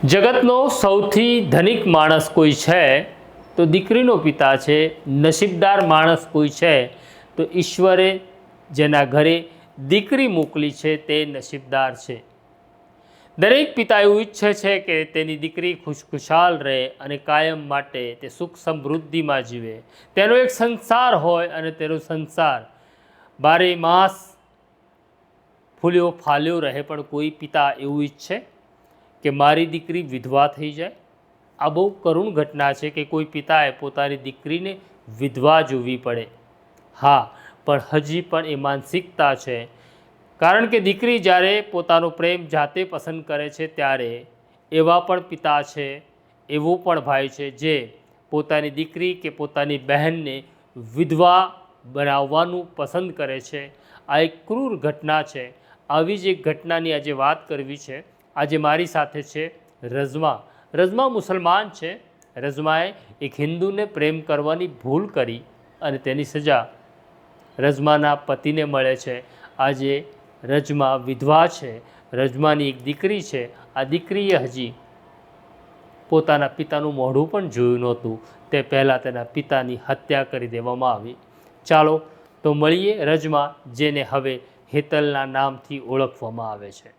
જગતનો સૌથી ધનિક માણસ કોઈ છે, તો દીકરીનો પિતા છે, નસીબદાર માણસ કોઈ છે, તો ઈશ્વરે જેના ઘરે દીકરી મોકલી છે તે નસીબદાર છે. દરેક પિતા એવું ઈચ્છે છે કે તેની દીકરી ખુશખુશાલ રહે અને કાયમ માટે તે સુખ સમૃદ્ધિમાં જીવે. તેનો એક સંસાર હોય અને તેનો સંસાર બારે માસ ફૂલ્યો ફાલ્યો રહે પણ કોઈ પિતા એવું ઈચ્છે? કે મારી દીકરી વિધવા થઈ જાય? આ બહુ કરુણ ઘટના છે કે કોઈ પિતાએ પોતાની દીકરીને વિધવા જોવી પડે. હા, પણ હજી પણ એ માનસિકતા છે. કારણ કે દીકરી જ્યારે પોતાનો પ્રેમ જાતે પસંદ કરે છે ત્યારે એવા પણ પિતા છે, એવો પણ ભાઈ છે જે પોતાની દીકરી કે પોતાની બહેનને વિધવા બનાવવાનું પસંદ કરે છે. આ એક ક્રૂર ઘટના છે. આવી જ એક ઘટનાની આજે વાત કરવી છે. આજે મારી સાથે છે રઝમા. રઝમા મુસલમાન છે. રઝમાએ એક હિન્દુને પ્રેમ કરવાની ભૂલ કરી અને તેની સજા રજમાના પતિને મળે છે. આજે રજમા વિધવા છે. રજમાની એક દીકરી છે. આ દીકરીએ હજી પોતાના પિતાનું મોઢું પણ જોયું નહોતું. તે પહેલાં તેના પિતાની હત્યા કરી દેવામાં આવી. ચાલો તો મળીએ રજમા જેને હવે હેતલના નામથી ઓળખવામાં આવે છે.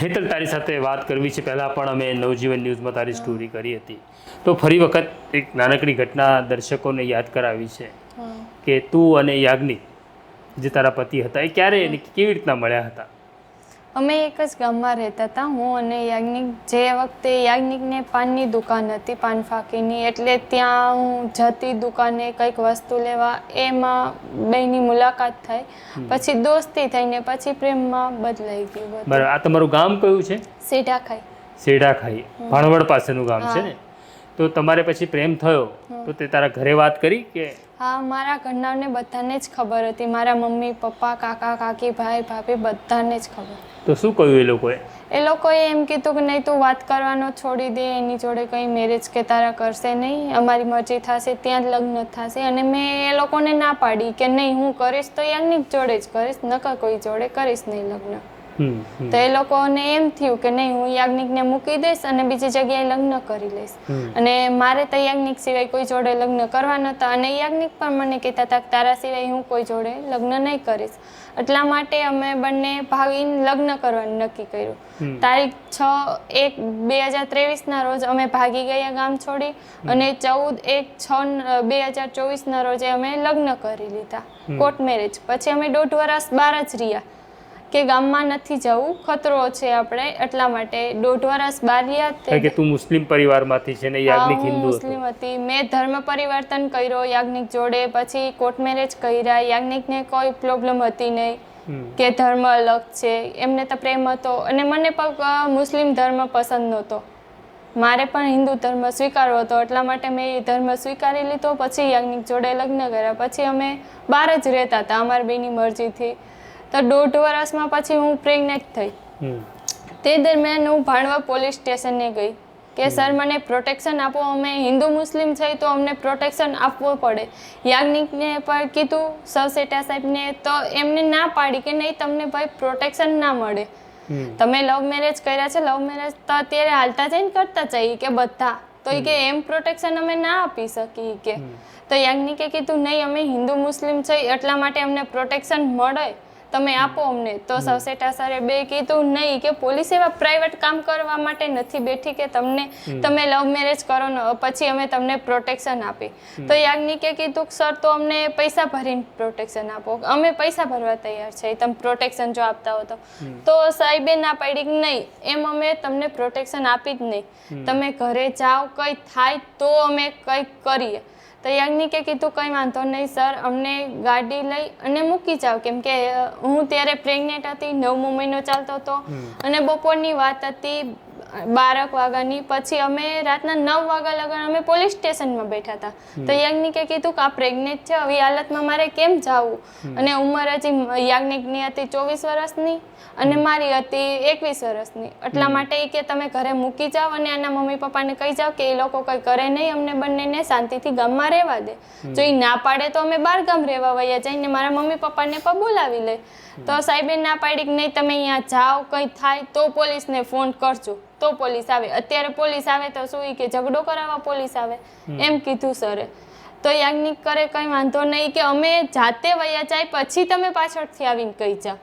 હેતલ તારી સાથે વાત કરવી છે. પહેલાં પણ અમે નવજીવન ન્યૂઝમાં તારી સ્ટોરી કરી હતી. તો ફરી વખત એક નાનકડી ઘટના દર્શકોને યાદ કરાવી છે. કે તું અને યાજ્ઞિક જે તારા પતિ હતા એ ક્યારે એને કેવી રીતના મળ્યા હતા? અમે એક જ ગામમાં રહેતા હતા. હું અને યાજ્ઞિક જે વખતે યાજ્ઞિકને પાનની દુકાન હતી પાન ફાકીની એટલે ત્યાં હું જતી દુકાને કંઈક વસ્તુ લેવા એમાં બેની મુલાકાત થઈ. પછી દોસ્તી થઈને પછી પ્રેમમાં બદલાઈ ગયું બરાબર. આ તમારું ગામ કયું છે? સેઢાખાઈ. ખાઈ સેડાખાઈ ભાણવડ પાસેનું ગામ છે ને? તો તમારે પછી પ્રેમ થયો તો તે તારા ઘરે વાત કરી કે હા મારા ઘરનાને બધાને જ ખબર હતી. મારા મમ્મી પપ્પા કાકા કાકી ભાઈ ભાભી બધાને જ ખબર. તો શું કહ્યું એ લોકોએ? એ લોકોએ એમ કીધું કે નહીં તું વાત કરવાનો છોડી દે એની જોડે કંઈ મેરેજ કે તારા કરશે નહીં અમારી મરજી થશે ત્યાં જ લગ્ન થશે. અને મેં એ લોકોને ના પાડી કે નહીં હું કરીશ તો યાજ્ઞિક જોડે જ કરીશ નકર કોઈ જોડે કરીશ નહીં લગ્ન. તો એ લોકોને એમ થયું કે નહીં હું યાજ્ઞિકને મૂકી દઈશ અને બીજી જગ્યાએ લગ્ન કરી લઈશ. અને મારે તો યાજ્ઞિક સિવાય કોઈ જોડે લગ્ન કરવા નહોતા અને યાજ્ઞિક પણ મને કહેતા હતા કે તારા સિવાય હું કોઈ જોડે લગ્ન નહીં કરીશ. એટલા માટે અમે બંને ભાગીને લગ્ન કરવાનું નક્કી કર્યું. તારીખ છ એક બે હજાર ત્રેવીસના રોજ અમે ભાગી ગયા ગામ છોડી અને ચૌદ એક છ બે હજાર ચોવીસના રોજે અમે લગ્ન કરી લીધા. Court marriage. પછી અમે દોઢ વરસ બહાર જ રહ્યા. કે ગામમાં નથી જવું ખતરો છે આપણે એટલા માટે દોઢ વરસ બહાર રહ્યા તે કે તું મુસ્લિમ પરિવારમાંથી છે ને યાજ્ઞિક હિન્દુ મુસ્લિમ હતી. મેં ધર્મ પરિવર્તન કર્યો યાજ્ઞિક જોડે પછી કોર્ટ મેરેજ કર્યા. યાજ્ઞિકને કોઈ પ્રોબ્લેમ હતી નહીં કે ધર્મ અલગ છે. એમને તો પ્રેમ હતો અને મને પણ મુસ્લિમ ધર્મ પસંદ નહોતો. મારે પણ હિન્દુ ધર્મ સ્વીકારવો હતો એટલા માટે મેં એ ધર્મ સ્વીકારી લીધો. પછી યાજ્ઞિક જોડે લગ્ન કર્યા. પછી અમે બહાર જ રહેતા હતા અમારી બેની મરજીથી. તો દોઢ વર્ષમાં પછી હું પ્રેગ્નેન્ટ થઈ. તે દરમિયાન હું ભાણવા પોલીસ સ્ટેશને ગઈ કે સર મને પ્રોટેક્શન આપો અમે હિન્દુ મુસ્લિમ છે તો અમને પ્રોટેક્શન આપવું પડે. યાજ્ઞિકને પણ કીધું શેઠા સાહેબને તો એમને ના પાડી કે નહીં તમને ભાઈ પ્રોટેક્શન ના મળે. તમે લવ મેરેજ કર્યા છે લવ મેરેજ તો અત્યારે હાલતા જઈને કરતા જઈએ કે બધા. તો એ કે એમ પ્રોટેક્શન અમે ના આપી શકીએ કે. તો યાજ્ઞિકે કીધું નહીં અમે હિન્દુ મુસ્લિમ છે એટલા માટે અમને પ્રોટેક્શન મળે. તમે આપો અમને. તો સવસેટા સરે બે કીધું નહીં કે પોલીસ એવા પ્રાઇવેટ કામ કરવા માટે નથી બેઠી કે તમને તમે લવ મેરેજ કરો ને પછી અમે તમને પ્રોટેક્શન આપી. તો યાજ્ઞિકે કીધું કે સર તો અમને પૈસા ભરીને પ્રોટેક્શન આપો. અમે પૈસા ભરવા તૈયાર છે તમે પ્રોટેક્શન જો આપતા હો તો. તો સાહેબે ના પાડી કે નહીં એમ અમે તમને પ્રોટેક્શન આપી જ નહીં. તમે ઘરે જાઓ કંઈ થાય તો અમે કંઈક કરીએ. તો યાજ્ઞિકે કીધું કંઈ વાંધો નહીં સર અમને ગાડી લઈ અને મૂકી જાઓ. કેમ કે હું ત્યારે પ્રેગ્નેન્ટ હતી નવમો મહિનો ચાલતો હતો અને બપોરની વાત હતી બારક વાગ્યાની પછી અમે રાતના નવ વાગ્યા લગન અમે પોલીસ સ્ટેશનમાં બેઠા હતા. તો યાજ્ઞિકે કીધું કે આ પ્રેગ્નેન્ટ છે આવી હાલતમાં મારે કેમ જવું? અને ઉંમર હજી યાજ્ઞિકની હતી ચોવીસ વર્ષની અને મારી હતી એકવીસ વર્ષની. એટલા માટે એ કે તમે ઘરે મૂકી જાઓ અને આના મમ્મી પપ્પાને કહી જાઓ કે એ લોકો કંઈ કરે નહીં અમને બંનેને શાંતિથી ગામમાં રહેવા દે. જો એ ના પાડે તો અમે બાર ગામ રહેવા વયા જઈને મારા મમ્મી પપ્પાને પણ બોલાવી લે. તો સાહેબે ના પાડી કે નહીં તમે અહીંયા જાઓ કંઈ થાય તો પોલીસને ફોન કરજો. તો પોલીસ આવે. અત્યારે પોલીસ આવે તો શું કે ઝઘડો કરાવવા પોલીસ આવે? એમ કીધું સરે. તો યાજ્ઞિક કરે કંઈ વાંધો નહીં કે અમે જાતે વયા જાય પછી તમે પાછળથી આવીને કહી જા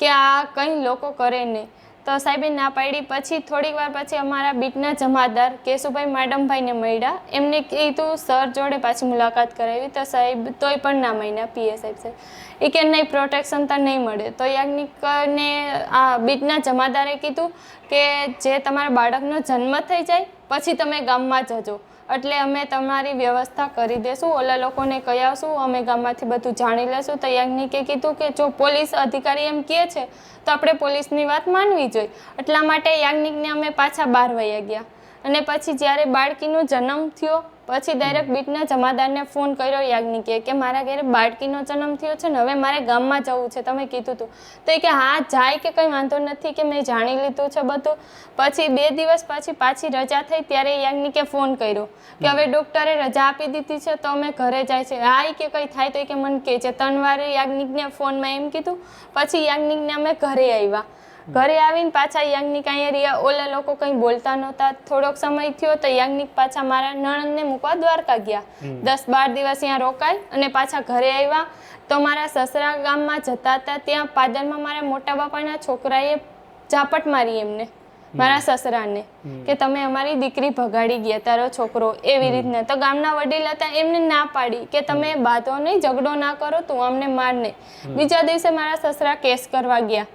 કે આ કંઈ લોકો કરે નહીં. તો સાહેબે ના પાડી પછી થોડીક વાર પછી અમારા બીટના જમાદાર કેશુભાઈ માડમભાઈને મળ્યા. એમને કીધું, સર, જોડે પાછી મુલાકાત કરાવી. તો સાહેબ, તોય પણ ના માન્યા પીએ સાહેબ સાહેબ. એ કે, નહીં પ્રોટેક્શન તો નહીં મળે. તો યાજ્ઞિકને આ બીટના જમાદારે કીધું કે, જે તમારા બાળકનો જન્મ થઈ જાય, પછી તમે ગામમાં જજો. એટલે અમે તમારી વ્યવસ્થા કરી દેશું, ઓલા લોકોને કહી આવશું અમે ગામમાંથી બધું જાણી લેશું. તો યાજ્ઞિકે કીધું કે જો પોલીસ અધિકારી એમ કહે છે, તો આપણે પોલીસની વાત માનવી જોઈએ. એટલા માટે યાજ્ઞિકને અમે પાછા બહાર વયા ગયા. અને પછી જ્યારે બાળકીનો જન્મ થયો પછી ડાયરેક્ટ બીટના જમાદારને ફોન કર્યો યાજ્ઞિકે કે મારા ઘરે બાળકીનો જન્મ થયો છે ને હવે મારે ગામમાં જવું છે તમે કીધું હતું તો એ કે હા જાય કે કંઈ વાંધો નથી કે મેં જાણી લીધું છે બધું. પછી બે દિવસ પછી પાછી રજા થઈ ત્યારે યાજ્ઞિકે ફોન કર્યો કે હવે ડૉક્ટરે રજા આપી દીધી છે તો અમે ઘરે જાય છે. હા કે કંઈ થાય તો એ કે મને કહે છે. ત્રણ વાર યાજ્ઞિકને ફોનમાં એમ કીધું. પછી યાજ્ઞિકને અમે ઘરે આવ્યા. ઘરે આવીને પાછા યાજ્ઞિક અહીંયા રહ્યા. ઓલા લોકો કંઈ બોલતા નહોતા. થોડોક સમય થયો તો યાજ્ઞિક પાછા મારા નણંદને મૂકવા દ્વારકા ગયા. દસ બાર દિવસ ત્યાં રોકાય અને પાછા ઘરે આવ્યા. તો મારા સસરા ગામમાં જતા હતા. ત્યાં પાદરમાં મારા મોટા બાપાના છોકરાએ ઝાપટ મારી એમને મારા સસરાને કે તમે અમારી દીકરી ભગાડી ગયા તારો છોકરો એવી રીતના. તો ગામના વડીલ હતા એમને ના પાડી કે તમે બાધો નહીં ઝઘડો ના કરો તું અમને માર નહીં. બીજા દિવસે મારા સસરા કેસ કરવા ગયા.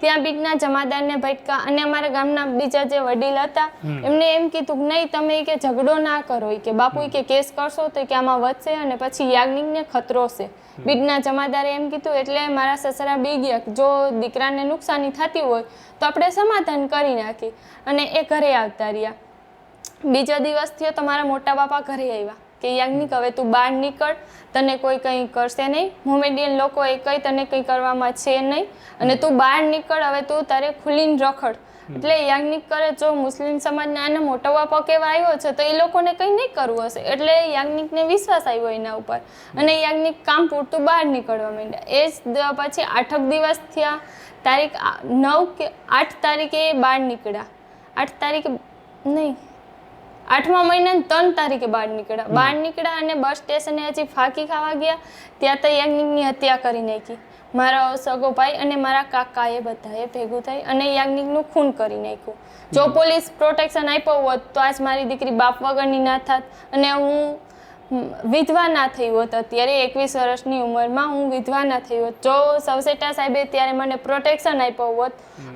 ત્યાં બીજના જમાદારને ભટકા અને અમારા ગામના બીજા જે વડીલ હતા એમને એમ કીધું કે નહીં તમે કે ઝઘડો ના કરો કે બાપુ કે કેસ કરશો તો કે આમાં વધશે અને પછી યાજ્ઞિકને ખતરો છે. બીકના જમાદારે એમ કીધું એટલે મારા સસરા બી ગયા જો દીકરાને નુકસાની થતી હોય તો આપણે સમાધાન કરી નાખી અને એ ઘરે આવતા રહ્યા. બીજા દિવસ થયો તો મારા મોટા બાપા ઘરે આવ્યા. કે યાજ્ઞિક હવે તું બહાર નીકળ તને કોઈ કંઈ કરશે નહીં. મોમેડિયન લોકો એ કંઈ તને કંઈ કરવામાં છે નહીં. અને તું બહાર નીકળ હવે તું તારે ખુલીને રખડ. એટલે યાજ્ઞિક કરે જો મુસ્લિમ સમાજના આને મોટો બાપા કેવા આવ્યો છે તો એ લોકોને કંઈ નહીં કરવું હશે. એટલે યાજ્ઞિકને વિશ્વાસ આવ્યો એના ઉપર. અને યાજ્ઞિક કામ પૂરતું બહાર નીકળવા માંડ્યા. એ જ પછી આઠક દિવસ થયા. તારીખ નવ કે આઠ તારીખે એ બહાર નીકળ્યા. આઠ તારીખે નહીં. આઠમા મહિનાની ત્રણ તારીખે બહાર નીકળ્યા. બહાર નીકળ્યા અને બસ સ્ટેશને હજી ફાંકી ખાવા ગયા. ત્યાં તો યાજ્ઞિકની હત્યા કરી નાખી. મારા સગો ભાઈ અને મારા કાકાએ બધાએ ભેગું થઈ અને યાજ્ઞિકનું ખૂન કરી નાખ્યું. જો પોલીસ પ્રોટેક્શન આપ્યો હોત તો આજ મારી દીકરી બાપ વગરની ના થાત અને હું વિધવા ના થઈ હોત. અત્યારે એકવીસ વર્ષની ઉંમરમાં હું વિધવા ના થઈ હોત. જો સવસેટા સાહેબે ત્યારે મને પ્રોટેક્શન આપ્યો હોત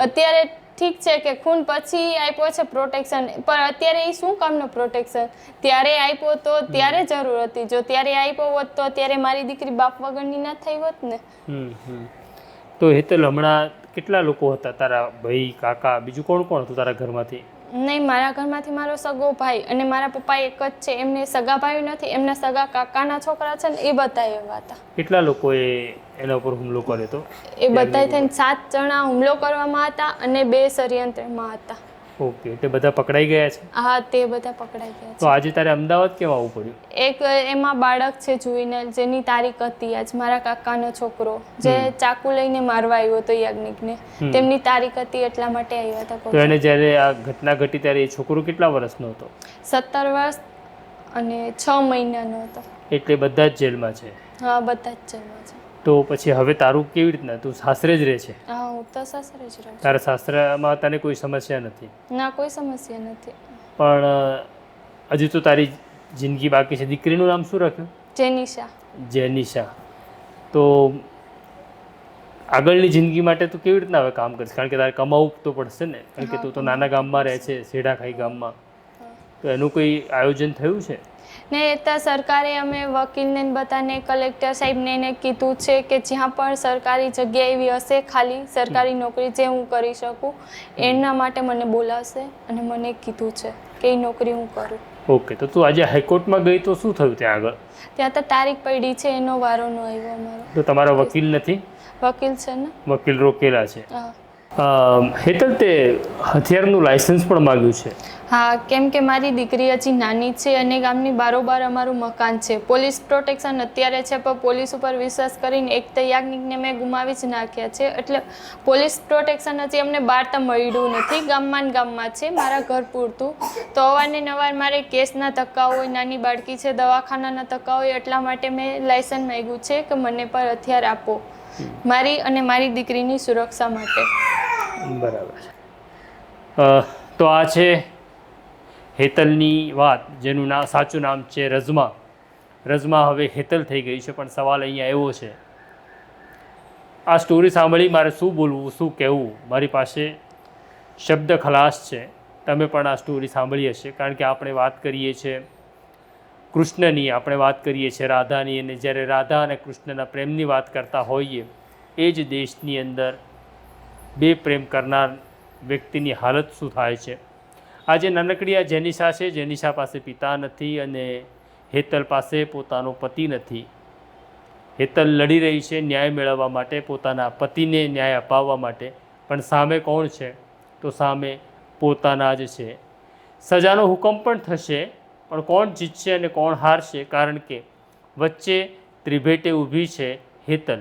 અત્યારે ઠીક છે કે ખૂન પછી આપ્યો છે પ્રોટેક્શન પણ અત્યારે એ શું કામનું પ્રોટેક્શન ત્યારે આપ્યો તો ત્યારે જરૂર હતી. જો ત્યારે આપ્યો હોત તો અત્યારે મારી દીકરી બાપ વગરની ના થઈ હોત ને. તો હેતલ હમણાં કેટલા લોકો હતા? તારા ભાઈ કાકા બીજું કોણ કોણ હતું તારા ઘરમાંથી? નહીં મારા ઘરમાંથી મારો સગો ભાઈ અને મારા પપ્પા એક જ છે એમને સગા ભાઈ નથી એમના સગા કાકાના છોકરા છે ને એ બધા એવા હતા. કેટલા લોકોએ એના ઉપર હુમલો કર્યો હતો? એ બધા થઈને સાત જણા હુમલો કરવામાં હતા અને બે ષડયંત્રમાં હતા. ઓકે એટલે બધા પકડાઈ ગયા છે? હા તે બધા પકડાઈ ગયા તો આજે તારે અમદાવાદ કેમ આવવું પડ્યું? એક એમાં બાળક છે જુઈનલ જેની તારીખ હતી આજ મારા કાકાનો છોકરો જે ચાકુ લઈને મારવા આવ્યો હતો યાજ્ઞિકને. તેમની તારીખ હતી એટલા માટે આવ્યા હતા તો એને જ્યારે આ ઘટના ઘટી ત્યારે એ છોકરો કેટલા વર્ષનો હતો? સત્તર વર્ષ અને છ મહિનાનો હતો. એટલે બધા જ જેલમાં છે? હા બધા જ જેલમાં છે. તો પછી હવે તારું કેવી રીતના? તું સાસરે જ રહે છે? હા હું તો સાસરે જ રહું છું. તારા સાસરામાં તને કોઈ સમસ્યા નથી? ના કોઈ સમસ્યા નથી. પણ હજુ હજી તો તારી જિંદગી બાકી છે. દીકરીનું નામ શું રાખ્યું? જેનિશા. જેનિશા. તો આગળની જિંદગી માટે તું કેવી રીતના હવે કામ કરીશ? કારણ કે તારે કમાવું તો પડશે ને? કારણ કે તું તો નાના ગામમાં રહે છે સેડાખાઈ ગામમાં. તો એનું કોઈ આયોજન થયું છે? ને ત્યાં સરકારે અમે વકીલને બધાને કલેક્ટર સાહેબને એને કીધું છે કે જ્યાં પણ સરકારી જગ્યા એવી હશે ખાલી સરકારી નોકરી જે હું કરી શકું એના માટે મને બોલાવશે અને મને કીધું છે કે એ નોકરી હું કરું. ઓકે તો તું આજે હાઈકોર્ટમાં ગઈ તો શું થયું ત્યાં આગળ? ત્યાં તો તારીખ પડી છે એનો વારો ન આવ્યો અમારો. તો તમારા વકીલ નથી? વકીલ છે ને? વકીલ રોકેલા છે. હા. હેતલ તે હથિયારનું લાયસન્સ પણ માગ્યું છે? હા, કેમ કે મારી દીકરી હજી નાની છે અને ગામની બારોબાર અમારું મકાન છે. પોલીસ પ્રોટેક્શન અત્યારે છે, પણ પોલીસ ઉપર વિશ્વાસ કરીને એક તો યાજ્ઞિકને મેં ગુમાવી જ નાખ્યા છે. એટલે પોલીસ પ્રોટેક્શન હજી અમને બહાર તો મળ્યું નથી, ગામમાં ગામમાં છે, મારા ઘર પૂરતું. તો અવારને નવાર મારે કેસના ધક્કા હોય, નાની બાળકી છે, દવાખાનાના ધક્કા હોય, એટલા માટે મેં લાયસન્સ માગ્યું છે કે મને પર હથિયાર આપો. મારી અને મારી દીકરીની સુરક્ષા માટે. બરાબર તો આ છે હેતલની વાત, જેનું ના, સાચું નામ છે રઝમા. રઝમા હવે હેતલ થઈ ગઈ છે, પણ સવાલ અહીંયા એવો છે. આ સ્ટોરી સાંભળી મારે શું બોલવું, શું કહેવું? મારી પાસે શબ્દ ખલાસ છે. તમે પણ આ સ્ટોરી સાંભળી હશે, કારણ કે આપણે વાત કરીએ છીએ કૃષ્ણની, આપણે વાત કરીએ છીએ રાધાની, અને જ્યારે રાધા અને કૃષ્ણના પ્રેમની વાત કરતા હોઈએ, એ જ દેશની અંદર બે પ્રેમ કરનાર વ્યક્તિની હાલત શું થાય છે? આજે નાનકડી આ જેનિશા છે. જેનિશા પાસે પિતા નથી અને હેતલ પાસે પોતાનો પતિ નથી. હેતલ લડી રહી છે ન્યાય મેળવવા માટે, પોતાના પતિને ન્યાય અપાવવા માટે. પણ સામે કોણ છે? તો સામે પોતાના જ છે. સજાનો હુકમ પણ થશે, પણ કોણ જીતશે અને કોણ હારશે? કારણ કે વચ્ચે ત્રિભેટે ઊભી છે હેતલ.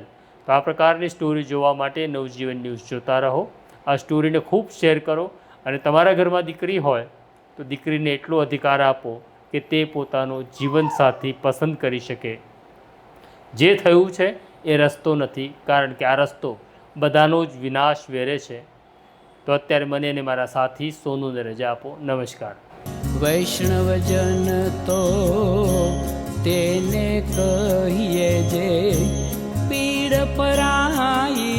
તો આ પ્રકારની સ્ટોરી જોવા માટે નવજીવન ન્યૂઝ જોતા રહો. આ સ્ટોરીને ખૂબ શેર કરો અને તમારા ઘરમાં દીકરી હોય તો દીકરીને એટલો અધિકાર આપો કે તે પોતાનો જીવનસાથી પસંદ કરી શકે. જે થયું છે એ રસ્તો નથી, કારણ કે આ રસ્તો બધાનો જ વિનાશ વેરે છે. તો અત્યારે મને અને મારા સાથી સોનુને રજા આપો. નમસ્કાર. વૈષ્ણવજન તો તેને કહીએ જે પીડ પરાઈ